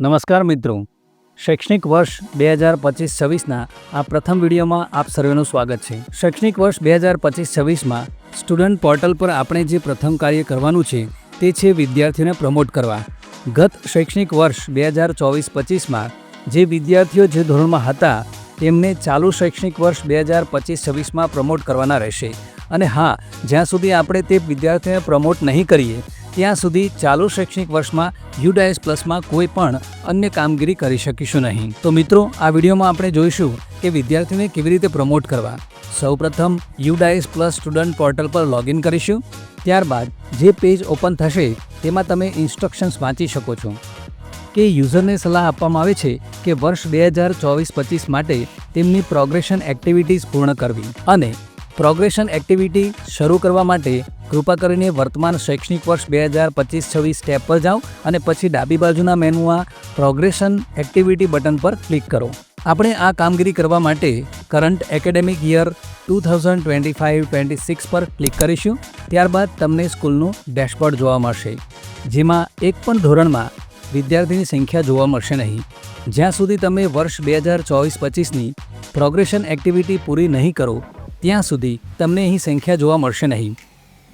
નમસ્કાર મિત્રો. શૈક્ષણિક વર્ષ બે હજાર પચીસ છવ્વીસના આ પ્રથમ વિડીયોમાં આપ સર્વેનું સ્વાગત છે. શૈક્ષણિક વર્ષ બે હજાર પચીસ છવ્વીસમાં સ્ટુડન્ટ પોર્ટલ પર આપણે જે પ્રથમ કાર્ય કરવાનું છે, તે છે વિદ્યાર્થીઓને પ્રમોટ કરવા. ગત શૈક્ષણિક વર્ષ બે હજાર ચોવીસ પચીસમાં જે વિદ્યાર્થીઓ જે ધોરણમાં હતા, તેમને ચાલુ શૈક્ષણિક વર્ષ બે હજાર પચીસ છવ્વીસમાં પ્રમોટ કરવાના રહેશે. અને હા, જ્યાં સુધી આપણે તે વિદ્યાર્થીઓને પ્રમોટ નહીં કરીએ ત્યાં સુધી ચાલુ શૈક્ષણિક વર્ષમાં યુડાયસ પ્લસમાં કોઈ પણ અન્ય કામગીરી કરી શકીશું નહીં. તો મિત્રો, આ વિડીયોમાં આપણે જોઈશું કે વિદ્યાર્થીને કેવી રીતે પ્રમોટ કરવા. સૌપ્રથમ, યુડાયસ પ્લસ સ્ટુડન્ટ પોર્ટલ પર લોગિન કરીશું. ત્યારબાદ, જે પેજ ઓપન થશે, તેમાં તમે ઇન્સ્ટ્રક્શન્સ વાંચી શકો છો. કે યુઝરને સલાહ આપવામાં આવે છે કે વર્ષ બે હજાર ચોવીસ પચીસ માટે તેમની પ્રોગ્રેશન એક્ટિવિટીઝ પૂર્ણ કરવી. અને પ્રોગ્રેશન એક્ટિવિટી શરૂ કરવા માટે કૃપા કરીને વર્તમાન શૈક્ષણિક વર્ષ બે હજાર પચીસ છવ્વીસ સ્ટેપ પર જાઓ અને પછી ડાબી બાજુના મેનુમાં પ્રોગ્રેશન એક્ટિવિટી બટન પર ક્લિક કરો. આપણે આ કામગીરી કરવા માટે current academic year two thousand twenty five twenty six પર ક્લિક કરીશું. ત્યારબાદ તમને સ્કૂલનું ડેશબોર્ડ જોવા મળશે, જેમાં એક પણ ધોરણમાં વિદ્યાર્થીની સંખ્યા જોવા મળશે નહીં. જ્યાં સુધી તમે વર્ષ બે હજાર ચોવીસ પચીસની પ્રોગ્રેશન એક્ટિવિટી પૂરી નહીં કરો ત્યાં સુધી તમને અહીં સંખ્યા જોવા મળશે નહીં.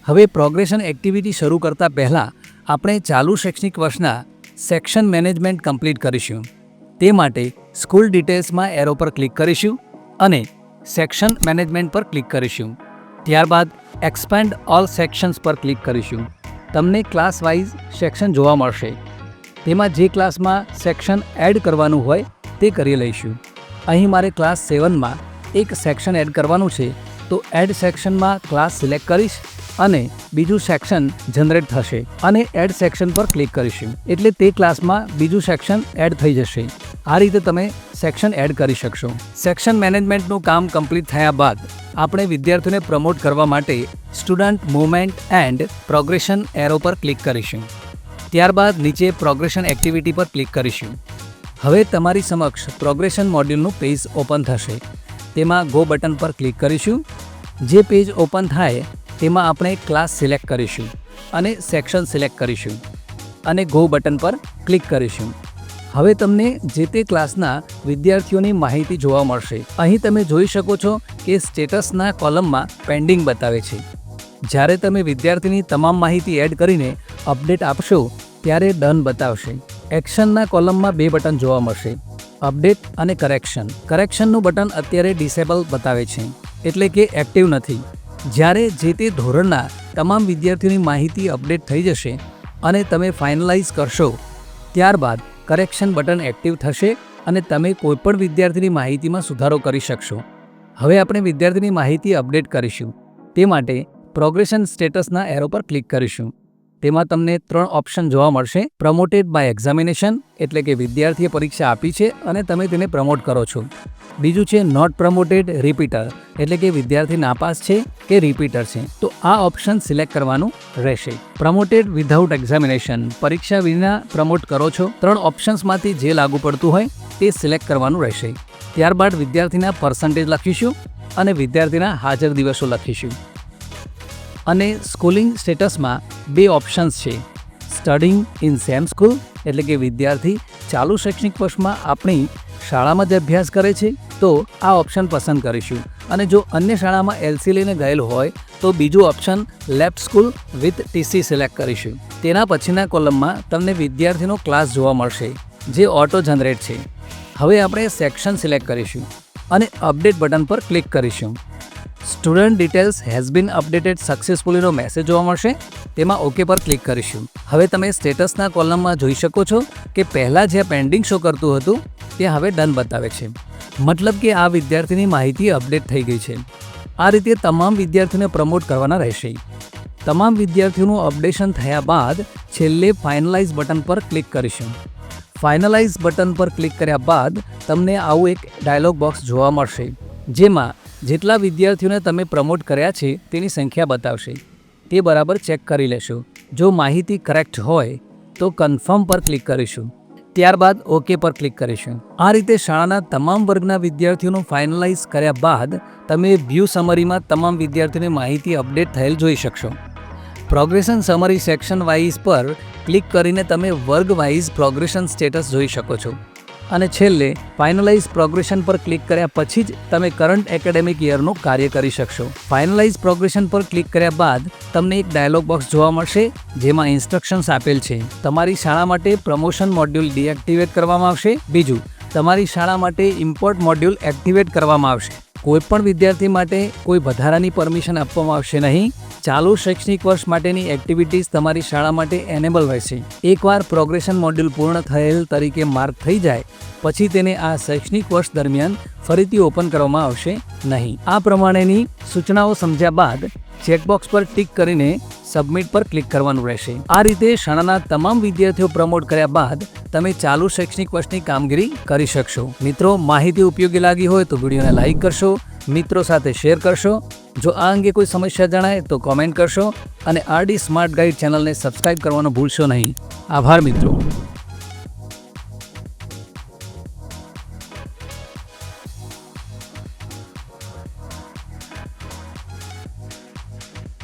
હવે પ્રોગ્રેશન એક્ટિવિટી શરૂ કરતાં પહેલાં આપણે ચાલુ શૈક્ષણિક વર્ષના સેક્શન મેનેજમેન્ટ કમ્પ્લીટ કરીશું. તે માટે સ્કૂલ ડિટેલ્સમાં એરો પર ક્લિક કરીશું અને સેક્શન મેનેજમેન્ટ પર ક્લિક કરીશું. ત્યારબાદ એક્સપેન્ડ ઓલ સેક્શન્સ પર ક્લિક કરીશું. તમને ક્લાસ વાઇઝ સેક્શન જોવા મળશે. તેમાં જે ક્લાસમાં સેક્શન એડ કરવાનું હોય તે કરી લઈશું. અહીં મારે ક્લાસ સેવનમાં એક સેક્શન એડ કરવાનું છે, તો એડ સેક્શનમાં ક્લાસ સિલેક્ટ કરીશ અને બીજું સેક્શન જનરેટ થશે અને એડ સેક્શન પર ક્લિક કરીશું. એટલે તે ક્લાસમાં બીજું સેક્શન એડ થઈ જશે. આ રીતે તમે સેક્શન એડ કરી શકશો. સેક્શન મેનેજમેન્ટનું કામ કમ્પ્લીટ થયા બાદ આપણે વિદ્યાર્થીઓને પ્રમોટ કરવા માટે student movement and progression arrow પર ક્લિક કરીશું. ત્યારબાદ નીચે પ્રોગ્રેશન એક્ટિવિટી પર ક્લિક કરીશું. હવે તમારી સમક્ષ પ્રોગ્રેશન મોડ્યુલનું પેજ ઓપન થશે. તેમાં ગો બટન પર ક્લિક કરીશું. જે પેજ ઓપન થાય, તેમાં આપણે ક્લાસ સિલેક્ટ કરીશું અને સેક્શન સિલેક્ટ કરીશું અને ગો બટન પર ક્લિક કરીશું. હવે તમને જે તે ક્લાસના વિદ્યાર્થીઓની માહિતી જોવા મળશે. અહીં તમે જોઈ શકો છો કે સ્ટેટસના કોલમમાં પેન્ડિંગ બતાવે છે. જ્યારે તમે વિદ્યાર્થીની તમામ માહિતી એડ કરીને અપડેટ આપશો, ત્યારે ડન બતાવશે. એક્શનના કોલમમાં બે બટન જોવા મળશે. અપડેટ અને કરેક્શન કરેક્શનનું બટન અત્યારે ડિસેબલ બતાવે છે. એટલે કે એક્ટિવ નથી. જ્યારે જે તે ધોરણના તમામ વિદ્યાર્થીઓની માહિતી અપડેટ થઈ જશે અને તમે ફાઇનલાઇઝ કરશો, ત્યારબાદ કરેક્શન બટન એક્ટિવ થશે અને તમે કોઈપણ વિદ્યાર્થીની માહિતીમાં સુધારો કરી શકશો. હવે આપણે વિદ્યાર્થીની માહિતી અપડેટ કરીશું. તે માટે પ્રોગ્રેશન સ્ટેટસના એરો પર ક્લિક કરીશું. તેમાં તમને ત્રણ ઓપ્શન જોવા મળશે. પ્રમોટેડ બાય એક્ઝામિનેશન એટલે કે વિદ્યાર્થીએ પરીક્ષા આપી છે અને તમે તેને પ્રમોટ કરો છો. બીજું છે નોટ પ્રમોટેડ રિપીટર એટલે કે વિદ્યાર્થી નાપાસ છે કે રિપીટર છે. તો આ ઓપ્શન સિલેક્ટ કરવાનું રહેશે. પ્રમોટેડ વિધાઉટ એક્ઝામિનેશન પરીક્ષા વિના પ્રમોટ કરો છો. ત્રણ ઓપ્શન્સમાંથી જે લાગુ પડતું હોય તે સિલેક્ટ કરવાનું રહેશે. ત્યારબાદ વિદ્યાર્થીના પર્સન્ટેજ લખીશું અને વિદ્યાર્થીના હાજર દિવસો લખીશું. અને સ્કૂલિંગ સ્ટેટસમાં બે ઓપ્શન્સ છે. સ્ટડિંગ ઇન સેમ સ્કૂલ, એટલે કે વિદ્યાર્થી ચાલુ શૈક્ષણિક વર્ષમાં આપણી શાળામાં જ અભ્યાસ કરે છે, તો આ ઓપ્શન પસંદ કરીશું. અને જો અન્ય શાળામાં એલસી લઈને ગયેલ હોય, તો બીજું option left school with TC select કરીશું. તેના પછીના કોલમમાં તમને વિદ્યાર્થીનો ક્લાસ જોવા મળશે, જે ઓટો જનરેટ છે. હવે આપણે સેક્શન સિલેક્ટ કરીશું અને અપડેટ બટન પર ક્લિક કરીશું. Student details has been updated સક્સેસફુલીનો message જોવા મળશે. તેમાં ઓકે પર ક્લિક કરીશું. હવે તમે સ્ટેટસના કોલમમાં જોઈ શકો છો કે પહેલાં જ્યાં પેન્ડિંગ શો કરતું હતું, તે હવે ડન બતાવે છે. મતલબ કે આ વિદ્યાર્થીની માહિતી અપડેટ થઈ ગઈ છે. આ રીતે તમામ વિદ્યાર્થીઓને પ્રમોટ કરવાના રહેશે. તમામ વિદ્યાર્થીઓનું અપડેશન થયા બાદ છેલ્લે ફાઇનલાઇઝ બટન પર ક્લિક કરીશું. ફાઇનલાઇઝ બટન પર ક્લિક કર્યા બાદ તમને આવું એક ડાયલોગ બોક્સ જોવા મળશે, જેમાં જેટલા વિદ્યાર્થીઓને તમે પ્રમોટ કર્યા છે, તેની સંખ્યા બતાવશે. તે બરાબર ચેક કરી લેશો. જો માહિતી કરેક્ટ હોય, તો કન્ફર્મ પર ક્લિક કરીશું. ત્યારબાદ ઓકે પર ક્લિક કરીશું. આ રીતે શાળાના તમામ વર્ગના વિદ્યાર્થીઓનું ફાઇનલાઇઝ કર્યા બાદ, તમે વ્યૂ સમરીમાં તમામ વિદ્યાર્થીઓની માહિતી અપડેટ થયેલ જોઈ શકશો. પ્રોગ્રેશન સમરી સેક્શન વાઇઝ પર ક્લિક કરીને તમે વર્ગ વાઇઝ પ્રોગ્રેશન સ્ટેટસ જોઈ શકો છો. અને છેલ્લે ફાઇનલાઇઝ પ્રોગ્રેશન પર ક્લિક કર્યા પછી જ તમે કરંટ એકેડેમિક યરનું કાર્ય કરી શકશો. ફાઇનલાઇઝ પ્રોગ્રેશન પર ક્લિક કર્યા બાદ તમને એક ડાયલોગ બોક્સ જોવા મળશે, જેમાં ઇન્સ્ટ્રક્શન્સ આપેલ છે. તમારી શાળા માટે પ્રમોશન મોડ્યુલ ડીએક્ટિવેટ કરવામાં આવશે. બીજું, તમારી શાળા માટે ઇમ્પોર્ટ મોડ્યુલ એક્ટિવેટ કરવામાં આવશે. કોઈ પણ વિદ્યાર્થી માટે કોઈ વધારાની પરમિશન આપવામાં આવશે નહીં. ચાલુ શૈક્ષણિક વર્ષ માટેની એક્ટિવિટીઝ તમારી શાળા માટે એનેબલ રહેશે. એકવાર પ્રોગ્રેશન મોડ્યુલ પૂર્ણ થયેલ તરીકે માર્ક થઈ જાય, પછી તેને આ શૈક્ષણિક વર્ષ દરમિયાન ફરીથી ઓપન કરવામાં આવશે નહીં. આ પ્રમાણેની સૂચનાઓ સમજ્યા બાદ ચેકબોક્સ પર ટિક કરીને સબમિટ પર ક્લિક કરવાનું રહેશે. આ રીતે શાળાના તમામ વિદ્યાર્થીઓ પ્રમોટ કર્યા બાદ તમે ચાલુ શૈક્ષણિક વર્ષની કામગીરી કરી શકશો. મિત્રો, માહિતી ઉપયોગી લાગી હોય તો વિડીયોને લાઈક કરશો, મિત્રો સાથે શેર કરશો. જો આ અંગે કોઈ સમસ્યા જણાય તો કોમેન્ટ કરશો અને આરડી સ્માર્ટ ગાઈડ ચેનલને સબસ્ક્રાઇબ કરવાનું ભૂલશો નહીં. આભાર, મિત્રો.